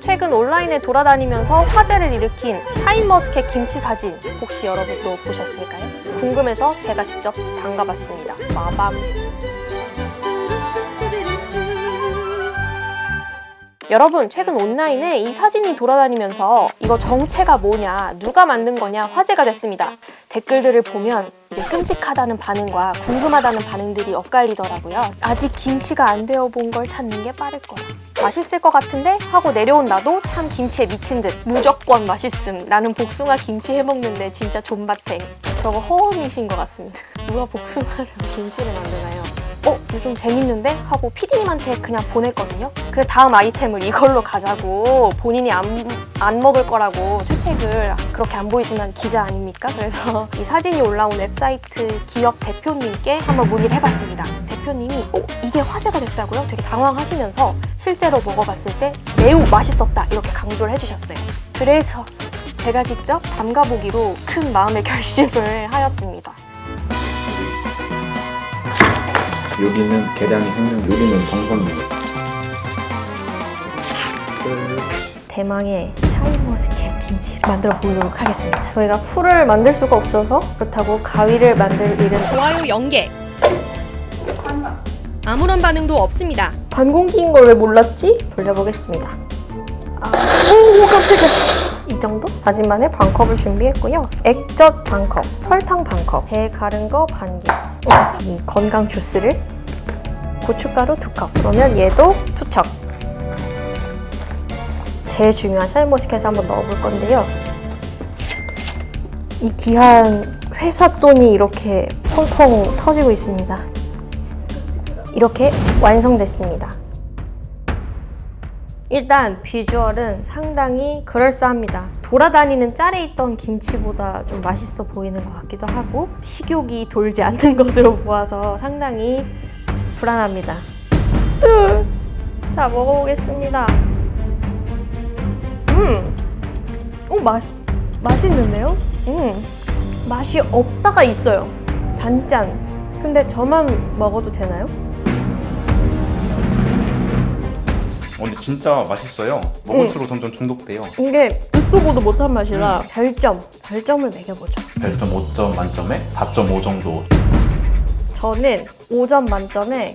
최근 온라인에 돌아다니면서 화제를 일으킨 샤인머스켓 김치 사진 혹시 여러분도 보셨을까요? 궁금해서 제가 직접 담가봤습니다. 마밤. 여러분 최근 온라인에 이 사진이 돌아다니면서 이거 정체가 뭐냐 누가 만든 거냐 화제가 됐습니다. 댓글들을 보면 이제 끔찍하다는 반응과 궁금하다는 반응들이 엇갈리더라고요. 아직 김치가 안 되어 본 걸 찾는 게 빠를 거야. 맛있을 것 같은데? 하고 내려온 나도 참 김치에 미친 듯. 무조건 맛있음. 나는 복숭아 김치 해먹는데 진짜 존맛탱. 저거 허언이신 것 같습니다. 누가 복숭아를 김치를 만드나요 어 요즘 재밌는데 하고 PD님한테 그냥 보냈거든요. 그 다음 아이템을 이걸로 가자고 본인이 안, 안 먹을 거라고 채택을 그렇게 안 보이지만 기자 아닙니까? 그래서 이 사진이 올라온 웹사이트 기업 대표님께 한번 문의를 해봤습니다. 대표님이 어 이게 화제가 됐다고요? 되게 당황하시면서 실제로 먹어봤을 때 매우 맛있었다 이렇게 강조를 해주셨어요. 그래서 제가 직접 담가보기로 큰 마음의 결심을 하였습니다. 여기는 계량이 생명, 여기는 정성입니다. 대망의 샤인머스켓 김치를 만들어 보도록 하겠습니다. 저희가 풀을 만들 수가 없어서 그렇다고 가위를 만들 일은 좋아요 0개. 아무런 반응도 없습니다. 반공기인 걸 왜 몰랐지? 돌려보겠습니다. 아, 오 깜짝이야. 이 정도? 다진 마늘 반컵을 준비했고요. 액젓 반컵, 설탕 반컵, 배 가른 거반 개. 어, 이 건강 주스를 고춧가루 두 컵. 그러면 얘도 투척. 제일 중요한 샤인머스켓을 한번 넣어볼 건데요. 이 귀한 회사 돈이 이렇게 펑펑 터지고 있습니다. 이렇게 완성됐습니다. 일단 비주얼은 상당히 그럴싸합니다. 돌아다니는 짤에 있던 김치보다 좀 맛있어 보이는 것 같기도 하고 식욕이 돌지 않는 것으로 보아서 상당히 불안합니다. 뜨! 자 먹어보겠습니다. 음, 오 맛, 맛있는데요? 음, 맛이 없다가 있어요. 단짠. 근데 저만 먹어도 되나요? 근데 진짜 맛있어요. 먹을수록 점점 중독돼요. 이게 듣도 보도 못한 맛이라 별점, 별점을 매겨보죠. 별점 5점 만점에 4.5 정도. 저는 5점 만점에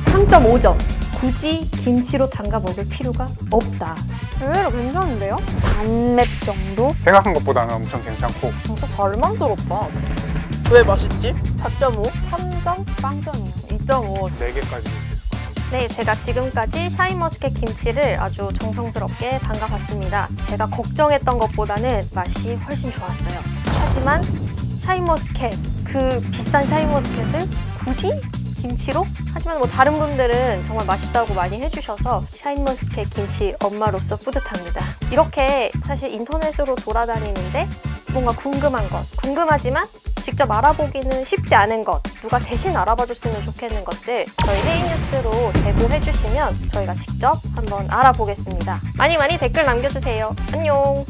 3.5점. 굳이 김치로 담가 먹을 필요가 없다. 의외로 괜찮은데요? 단맵 정도? 생각한 것보다는 엄청 괜찮고 진짜 잘 만들었다. 왜 맛있지? 4.5? 3점? 빵점이에요. 2.5. 4개까지 네, 제가 지금까지 샤인머스켓 김치를 아주 정성스럽게 담가봤습니다. 제가 걱정했던 것보다는 맛이 훨씬 좋았어요. 하지만 샤인머스켓, 그 비싼 샤인머스켓을 굳이 김치로? 하지만 뭐 다른 분들은 정말 맛있다고 많이 해주셔서 샤인머스켓 김치 엄마로서 뿌듯합니다. 이렇게 사실 인터넷으로 돌아다니는데 뭔가 궁금한 것, 궁금하지만 직접 알아보기는 쉽지 않은 것, 누가 대신 알아봐 줬으면 좋겠는 것들 저희 헤 이뉴스로 제보해 주시면 저희가 직접 한번 알아보겠습니다. 많이 많이 댓글 남겨주세요. 안녕.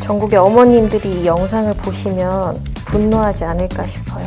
전국의 어머님들이 이 영상을 보시면 분노하지 않을까 싶어요.